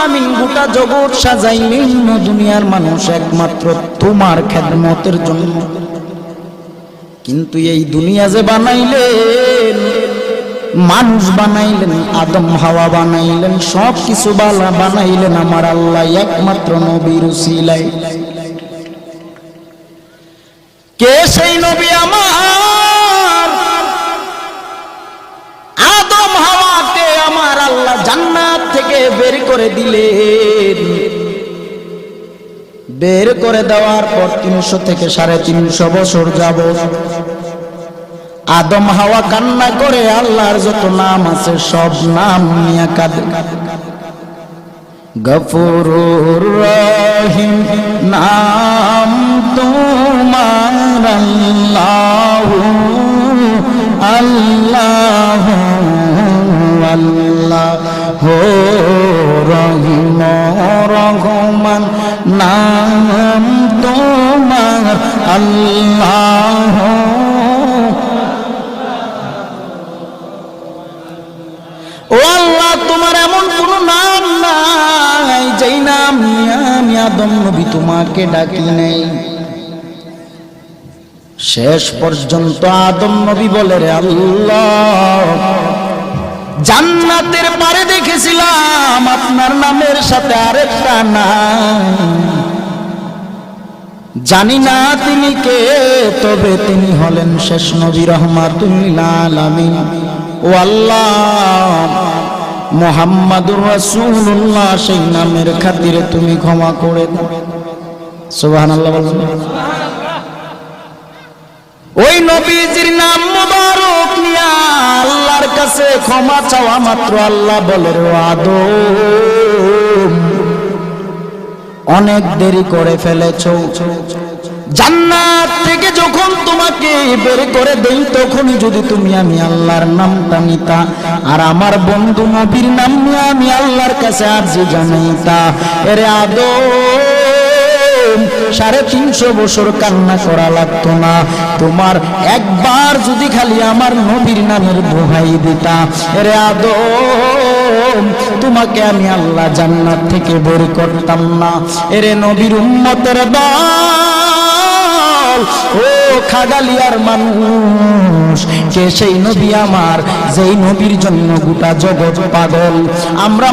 আলামিন গোটা জগৎ সাজাইলেন দুনিয়ার মানুষ একমাত্র তোমার খেদমতের জন্য। কিন্তু এই দুনিয়া যে বানাইলেন, মানুষ বানাইলেন, আদম হাওয়া বানাইলেন, সব কিছু বালা বানাইলেন আমার আল্লাহ একমাত্র নবীর কে সেই নবী আমার জান্নাত থেকে বের করে দিলেন। বের করে দেওয়ার পর তিনশো থেকে সাড়ে তিনশো বছর যাব। আদম হাওয়া কান্না করে আল্লাহর যত নাম আছে সব নাম নিয়ে কাঁদে। গফুরুর নাম তোমার আল্লাহ। নাম তোমার আল্লাহ। ও আল্লাহ, তোমার এমন কোন নাম নাই যেই নাম আমি আদম নবী তোমাকে ডাকি নেই। শেষ পর্যন্ত আদম নবী বলে, রে আল্লাহ, জান্নাতের পারে দেখেছিলাম আপনার নামের সাথে আরেকটা নাম। জানি না তিনি কে, তবে তিনি হলেন শেষ নবী রহমাতুল্লিল আলামিন। ও আল্লাহ, মোহাম্মদুর রাসূলুল্লাহ, সেই নামের খাতিরে তুমি ক্ষমা করে দাও। সুবহানাল্লাহ বলুন। ওই নবীজির নাম মুবারক নিয়া আল্লাহর কাছে ক্ষমা চাওয়া মাত্র আল্লাহ বলে রে আদম অনেক দেরি করে ফেলেছ। জান্নাত থেকে যখন তোমাকে বের করে দেই, তখনই যদি তুমি আমি আল্লাহর নামটা নিতা, আর আমার বন্ধু নবীর নাম নিয়ে আমি আল্লাহর কাছে আর্জি জানাইতা। এরে আদম, সাড়ে তিনশো বছর কান্না করা লাগতো না। তোমার একবার যদি খালি আমার নবীর নামের দোহাই দিতা। এরে আদম তোমাকে আমি আল্লাহ জান্নাত থেকে বের করতাম না। এরে নবীর উম্মতের দল, ও খাগালিয়ার মানুষ, কে সেই নবী আমার, যেই নবীর জন্য গোটা জগৎ পাগল। আমরা